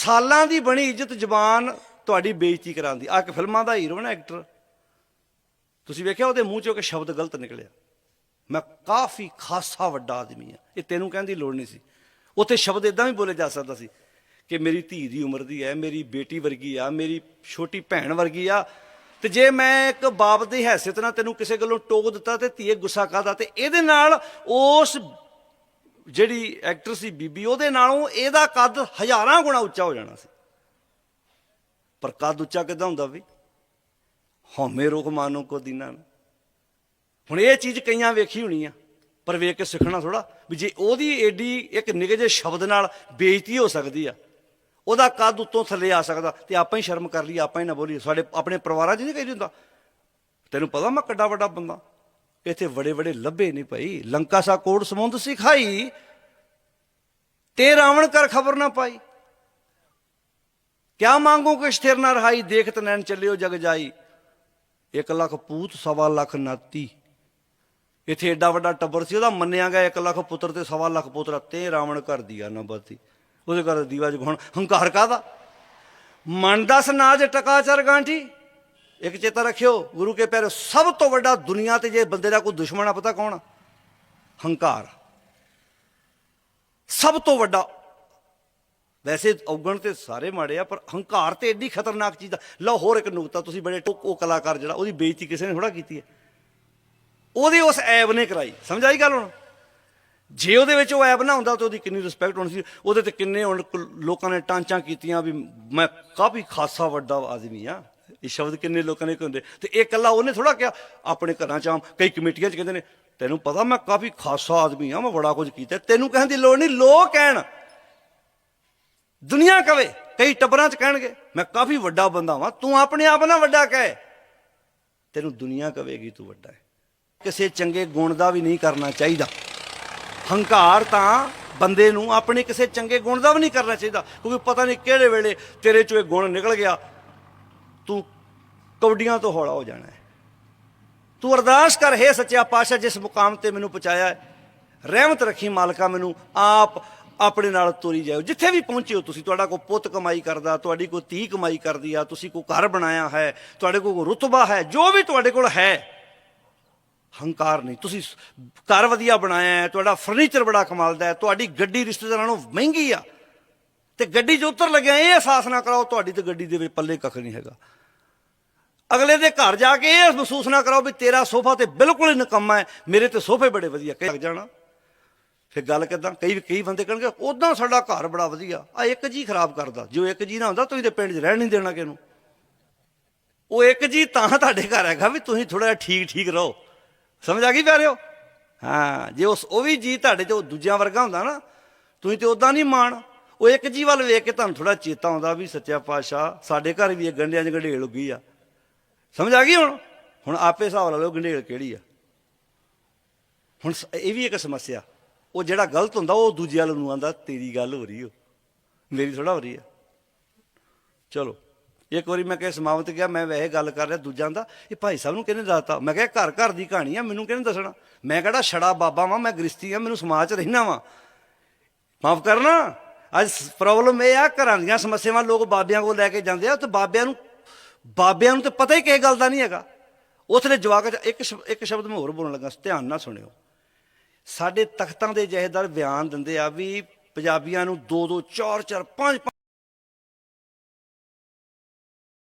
ਸਾਲਾਂ ਦੀ ਬਣੀ ਇੱਜ਼ਤ ਜ਼ਬਾਨ ਤੁਹਾਡੀ ਬੇਇੱਜ਼ਤੀ ਕਰਾਉਂਦੀ ਆ ਕਿ ਫਿਲਮਾਂ ਦਾ ਹੀਰੋ ਨਾ ਐਕਟਰ। ਤੁਸੀਂ ਵੇਖਿਆ ਉਹਦੇ ਮੂੰਹ ਚੋਂ ਇੱਕ ਸ਼ਬਦ ਗਲਤ ਨਿਕਲਿਆ। ਮੈਂ ਕਾਫੀ ਖਾਸਾ ਵੱਡਾ ਆਦਮੀ ਆ ਇਹ ਤੈਨੂੰ ਕਹਿਣ ਦੀ ਲੋੜ ਨਹੀਂ ਸੀ। ਉੱਥੇ ਸ਼ਬਦ ਇਦਾਂ ਵੀ ਬੋਲੇ ਜਾ ਸਕਦਾ ਸੀ ਕਿ ਮੇਰੀ ਧੀ ਦੀ ਉਮਰ ਦੀ ਹੈ, ਮੇਰੀ ਬੇਟੀ ਵਰਗੀ ਆ, ਮੇਰੀ ਛੋਟੀ ਭੈਣ ਵਰਗੀ ਆ। ਤੇ ਜੇ ਮੈਂ ਇੱਕ ਬਾਪ ਦੀ ਹੈਸੀਅਤ ਨਾਲ ਤੈਨੂੰ ਕਿਸੇ ਗੱਲੋਂ ਟੋਕ ਦਿੱਤਾ ਤੇ ਧੀਏ ਗੁੱਸਾ ਕਰਦਾ ਤੇ ਇਹਦੇ ਨਾਲ ਉਸ ਜਿਹੜੀ ਐਕਟਰ ਸੀ ਬੀਬੀ, ਉਹਦੇ ਨਾਲੋਂ ਇਹਦਾ ਕੱਦ ਹਜ਼ਾਰਾਂ ਗੁਣਾ ਉੱਚਾ ਹੋ ਜਾਣਾ ਸੀ। ਪਰ ਕੱਦ ਉੱਚਾ ਕਿਦਾਂ ਹੁੰਦਾ ਵੀ ਹਉਮੈ ਰੋਗ ਮਾਨੋ ਕੋ ਦੀਨਾ ਹੁਣ ਇਹ ਚੀਜ਼ ਕਈਆਂ ਵੇਖੀ ਹੋਣੀ ਆ, ਪਰ ਵੇਖ ਕੇ ਸਿੱਖਣਾ ਥੋੜਾ ਵੀ ਜੇ ਉਹਦੀ ਏਡੀ ਇੱਕ ਨਿੱਕੇ ਜਿਹੇ ਸ਼ਬਦ ਨਾਲ ਬੇਇੱਜ਼ਤੀ ਹੋ ਸਕਦੀ ਆ, ਉਹਦਾ ਕੱਦ ਉੱਤੋਂ ਥੱਲੇ ਆ ਸਕਦਾ ਤੇ ਆਪਾਂ ਹੀ ਸ਼ਰਮ ਕਰ ਲਈ ਆਪਾਂ ਹੀ ਨਾ ਬੋਲੀਏ। ਸਾਡੇ ਆਪਣੇ ਪਰਿਵਾਰਾਂ 'ਚ ਨਹੀਂ ਕਹੀ ਹੁੰਦਾ। ਤੈਨੂੰ ਪਤਾ ਮੈਂ ਕਿੱਡਾ ਵੱਡਾ ਬੰਦਾ? ਇੱਥੇ ਬੜੇ ਬੜੇ ਲੱਭੇ ਨਹੀਂ ਭਾਈ। ਲੰਕਾ ਸਾ ਕੋਟ ਸਮੁੰਦ ਸਿਖਾਈ ਤੇ ਰਾਵਣ ਕਰ ਖਬਰ ਨਾ ਪਾਈ। ਕਿਆ ਮੰਗੋ ਕਿ ਸਥਿਰ ਨਾ ਰਹਾਈ, ਦੇਖਤ ਨੈਣ ਚੱਲਿਓ ਜਗ ਜਾਈ। 1 ਲੱਖ ਪੂਤ, ਸਵਾ ਲੱਖ ਨਾਤੀ। ਇੱਥੇ ਏਡਾ ਵੱਡਾ ਟੱਬਰ ਸੀ, ਉਹਦਾ ਮੰਨਿਆ ਗਿਆ 1 ਲੱਖ ਪੁੱਤਰ ਤੇ ਸਵਾ ਲੱਖ ਪੁੱਤਰ, ਤੇ ਰਾਵਣ ਘਰ ਦਿਆ ਨਾ ਬਤੀ ਉਹਦੇ ਘਰ ਦੀਵਾ ਜਗਾਉਣ ਹੰਕਾਰ ਕਾਦਾ ਮਨ ਦਸ ਨਾਜ ਟਕਾਚਰ ਗਾਂਠੀ। ਇੱਕ ਚੇਤਾ ਰੱਖਿਓ, ਗੁਰੂ ਕੇ ਪਿਆਰੇ, ਸਭ ਤੋਂ ਵੱਡਾ ਦੁਨੀਆ ਤੇ ਜੇ ਬੰਦੇ ਦਾ ਕੋਈ ਦੁਸ਼ਮਣ ਆ, ਪਤਾ ਕੌਣ ਹੰਕਾਰ। ਸਭ ਤੋਂ ਵੱਡਾ। ਵੈਸੇ ਔਗਣ ਤੇ ਸਾਰੇ ਮਾੜੇ ਆ, ਪਰ ਹੰਕਾਰ ਤੇ ਐਡੀ ਖਤਰਨਾਕ ਚੀਜ਼ ਆ ਲਓ ਹੋਰ ਇੱਕ ਨੁਕਤਾ, ਤੁਸੀਂ ਬੜੇ ਟੋ- ਉਹ ਕਲਾਕਾਰ ਜਿਹੜਾ, ਉਹਦੀ ਬੇਇੱਜ਼ਤੀ ਕਿਸੇ ਨੇ ਥੋੜਾ ਕੀਤੀ ਹੈ। ਉਹਦੀ ਉਸ ਐਬ ਨੇ ਕਰਾਈ। ਸਮਝ ਆਈ ਗੱਲ ਹੁਣ? ਜੇ ਉਹਦੇ ਵਿੱਚ ਉਹ ਐਬ ਨਾ ਹੁੰਦਾ ਤਾਂ ਉਹਦੀ ਕਿੰਨੀ ਰਿਸਪੈਕਟ ਹੋਣੀ ਸੀ। ਉਹਦੇ ਤੇ ਕਿੰਨੇ ਹੁਣ ਲੋਕਾਂ ਨੇ ਟਾਂਚਾਂ ਕੀਤੀਆਂ ਵੀ ਮੈਂ ਕਾਫੀ ਖਾਸਾ ਵੱਡਾ ਆਦਮੀ ਆ। ਇਹ ਸ਼ਬਦ ਕਿੰਨੇ ਲੋਕਾਂ ਨੇ ਕਹਿੰਦੇ ਤੇ ਇਹ ਇਕੱਲਾ ਉਹਨੇ ਥੋੜਾ ਕਿਹਾ, ਆਪਣੇ ਘਰਾਂ ਚ ਆਮ ਕਈ ਕਮੇਟੀਆਂ ਚ ਕਹਿੰਦੇ ਨੇ ਤੈਨੂੰ ਪਤਾ ਮੈਂ ਕਾਫੀ ਖਾਸਾ ਆਦਮੀ ਆ, ਮੈਂ ਬੜਾ ਕੁਝ ਕੀਤਾ। ਤੈਨੂੰ ਕਹਿਣ ਦੀ ਲੋੜ ਨਹੀਂ, ਲੋਕ ਕਹਿਣ। ਦੁਨੀਆ ਕਵੇ, ਕਈ ਟੱਬਰਾਂ ਚ ਕਹਿਣਗੇ, ਮੈਂ ਕਾਫੀ ਵੱਡਾ ਬੰਦਾ ਵਾਂ, ਤੂੰ ਆਪਣੇ ਆਪ ਨਾ ਵੱਡਾ ਕਹੇ। ਤੈਨੂੰ ਦੁਨੀਆ ਕਵੇਗੀ, ਤੂੰ ਵੱਡਾ ਹੈ। ਕਿਸੇ ਚੰਗੇ ਗੁਣ ਦਾ ਵੀ ਨਹੀਂ ਕਰਨਾ ਚਾਹੀਦਾ। ਹੰਕਾਰ ਤਾਂ ਬੰਦੇ ਨੂੰ ਆਪਣੇ ਕਿਸੇ ਚੰਗੇ ਗੁਣ ਦਾ ਵੀ ਨਹੀਂ ਕਰਨਾ ਚਾਹੀਦਾ, ਕਿਉਂਕਿ ਪਤਾ ਨਹੀਂ ਕਿਹੜੇ ਵੇਲੇ ਤੇਰੇ ਚੋਂ ਇਹ ਗੁਣ ਨਿਕਲ ਗਿਆ। ਤੂੰ ਕੌਡੀਆਂ ਤੋਂ ਹੌਲਾ ਹੋ ਜਾਣਾ ਤੂੰ ਅਰਦਾਸ ਕਰ, ਹੈ ਸੱਚਾ ਪਾਤਸ਼ਾਹ, ਜਿਸ ਮੁਕਾਮ ਤੇ ਮੈਨੂੰ ਪਹੁੰਚਾਇਆ ਰਹਿਮਤ ਰੱਖੀ ਮਾਲਕਾ ਮੈਨੂੰ, ਆਪ ਆਪਣੇ ਨਾਲ ਤੋਰੀ ਜਾਓ ਜਿੱਥੇ ਵੀ ਪਹੁੰਚੇ ਹੋ ਤੁਸੀਂ, ਤੁਹਾਡਾ ਕੋਈ ਪੁੱਤ ਕਮਾਈ ਕਰਦਾ, ਤੁਹਾਡੀ ਕੋਈ ਧੀ ਕਮਾਈ ਕਰਦੀ ਆ, ਤੁਸੀਂ ਕੋਈ ਘਰ ਬਣਾਇਆ ਹੈ, ਤੁਹਾਡੇ ਕੋਲ ਕੋਈ ਰੁਤਬਾ ਹੈ, ਜੋ ਵੀ ਤੁਹਾਡੇ ਕੋਲ ਹੈ, ਹੰਕਾਰ ਨਹੀਂ। ਤੁਸੀਂ ਘਰ ਵਧੀਆ ਬਣਾਇਆ ਹੈ, ਤੁਹਾਡਾ ਫਰਨੀਚਰ ਬੜਾ ਕਮਾਲ ਦਾ ਹੈ, ਤੁਹਾਡੀ ਗੱਡੀ ਰਿਸ਼ਤੇਦਾਰਾਂ ਨੂੰ ਮਹਿੰਗੀ ਆ। ਤੇ ਗੱਡੀ 'ਚ ਉੱਤਰ ਲੱਗਿਆ, ਇਹ ਅਹਿਸਾਸ ਨਾ ਕਰਾਓ, ਤੁਹਾਡੀ ਤੇ ਗੱਡੀ ਦੇ ਵਿੱਚ ਪੱਲੇ ਕੱਖ ਨਹੀਂ ਹੈਗਾ। ਅਗਲੇ ਦੇ ਘਰ ਜਾ ਕੇ ਇਹ ਮਹਿਸੂਸ ਨਾ ਕਰਾਓ ਵੀ ਤੇਰਾ ਸੋਫਾ ਤੇ ਬਿਲਕੁਲ ਹੀ ਨਿਕੰਮਾ ਹੈ, ਮੇਰੇ ਤੇ ਸੋਫੇ ਬੜੇ ਵਧੀਆ ਕਹਿ ਲੱਗ ਜਾਣਾ। ਫਿਰ ਗੱਲ ਕਿਦਾਂ? ਕਈ ਕਈ ਬੰਦੇ ਕਹਿਣਗੇ, ਉਦਾਂ ਸਾਡਾ ਘਰ ਬੜਾ ਵਧੀਆ, ਆ ਇੱਕ ਜੀ ਖਰਾਬ ਕਰਦਾ, ਜੋ ਇੱਕ ਜੀ ਨਾ ਹੁੰਦਾ, ਤੁਸੀਂ ਤੇ ਪਿੰਡ 'ਚ ਰਹਿਣ ਨਹੀਂ ਦੇਣਾ ਕਿਨੂੰ ਉਹ ਇੱਕ ਜੀ ਤਾਂ ਤੁਹਾਡੇ ਘਰ ਹੈਗਾ ਵੀ ਤੁਸੀਂ ਥੋੜਾ ਜਿਹਾ ਠੀਕ ਠੀਕ ਰਹੋ। ਸਮਝ ਆ ਗਈ ਪਿਆਰਿਓ? ਹਾਂ, ਜੇ ਉਸ, ਉਹ ਵੀ ਜੀ ਤੁਹਾਡੇ ਚ, ਉਹ ਦੂਜਿਆਂ ਵਰਗਾ ਹੁੰਦਾ ਨਾ, ਤੁਸੀਂ ਤੇ ਉਦਾਂ ਨਹੀਂ ਮਾਣ। ਉਹ ਇੱਕ ਜੀ ਵੱਲ ਵੇਖ ਕੇ ਤੁਹਾਨੂੰ ਥੋੜਾ ਚੇਤਾ ਆਉਂਦਾ ਵੀ ਸੱਚਿਆ ਪਾਤਸ਼ਾਹ, ਸਾਡੇ ਘਰ ਵੀ ਇਹ ਗੰਢਿਆਂ 'ਚ ਗੰਢੇਲ ਉੱਗੀ ਆ। ਸਮਝ ਆ ਗਈ ਹੁਣ? ਹੁਣ ਆਪੇ ਹਿਸਾਬ ਲਾ ਲਓ ਗੰਢੇਲ ਕਿਹੜੀ ਆ। ਹੁਣ ਸ- ਇਹ ਵੀ ਇੱਕ ਸਮੱਸਿਆ। ਉਹ ਜਿਹੜਾ ਗਲਤ ਹੁੰਦਾ, ਉਹ ਦੂਜੇ ਵੱਲ ਨੂੰ ਆਂਦਾ ਤੇਰੀ ਗੱਲ ਹੋ ਰਹੀ ਓ। ਮੇਰੀ ਥੋੜਾ ਹੋ ਰਹੀ ਆ। ਚਲੋ, ਇੱਕ ਵਾਰੀ ਮੈਂ ਕਿਹਾ ਸਮਾਵਤ ਗਿਆ, ਮੈਂ ਵੈਸੇ ਗੱਲ ਕਰ ਰਿਹਾ ਦੂਜਿਆਂ ਦਾ, ਇਹ ਭਾਈ ਸਾਹਿਬ ਨੂੰ ਕਿਹਨੇ ਦੱਸਤਾ? ਮੈਂ ਕਿਹਾ, ਘਰ ਘਰ ਦੀ ਕਹਾਣੀ ਆ, ਮੈਨੂੰ ਕਿਹਨੇ ਦੱਸਣਾ? ਮੈਂ ਕਿਹੜਾ ਛੜਾ ਬਾਬਾ ਵਾਂ, ਮੈਂ ਗ੍ਰਸਤੀ ਆ, ਮੈਨੂੰ ਸਮਾਜ 'ਚ ਰਹਿਣਾ ਵਾਂ। ਮਾਫ ਕਰਨਾ। ਅੱਜ ਪ੍ਰੋਬਲਮ ਇਹ ਆ, ਘਰਾਂ ਦੀਆਂ ਸਮੱਸਿਆਵਾਂ ਲੋਕ ਬਾਬਿਆਂ ਕੋਲ ਲੈ ਕੇ ਜਾਂਦੇ ਆ, ਤੇ ਬਾਬਿਆਂ ਨੂੰ ਬਾਬਿਆਂ ਨੂੰ ਤਾਂ ਪਤਾ ਹੀ ਕਿਸੇ ਗੱਲ ਦਾ ਨਹੀਂ ਹੈਗਾ। ਉਸਨੇ ਜਵਾਕ 'ਚ ਇੱਕ ਸ਼ਬ- ਇੱਕ ਸ਼ਬਦ ਮੈਂ ਹੋਰ ਬੋਲਣ ਲੱਗਾ, ਧਿਆਨ ਨਾਲ ਸੁਣਿਓ। ਸਾਡੇ ਤਖਤਾਂ ਦੇ ਜਹੇਦਾਰ ਬਿਆਨ ਦਿੰਦੇ ਆ ਵੀ ਪੰਜਾਬੀਆਂ ਨੂੰ ਦੋ ਦੋ ਚਾਰ ਚਾਰ ਪੰਜ ਪੰਜ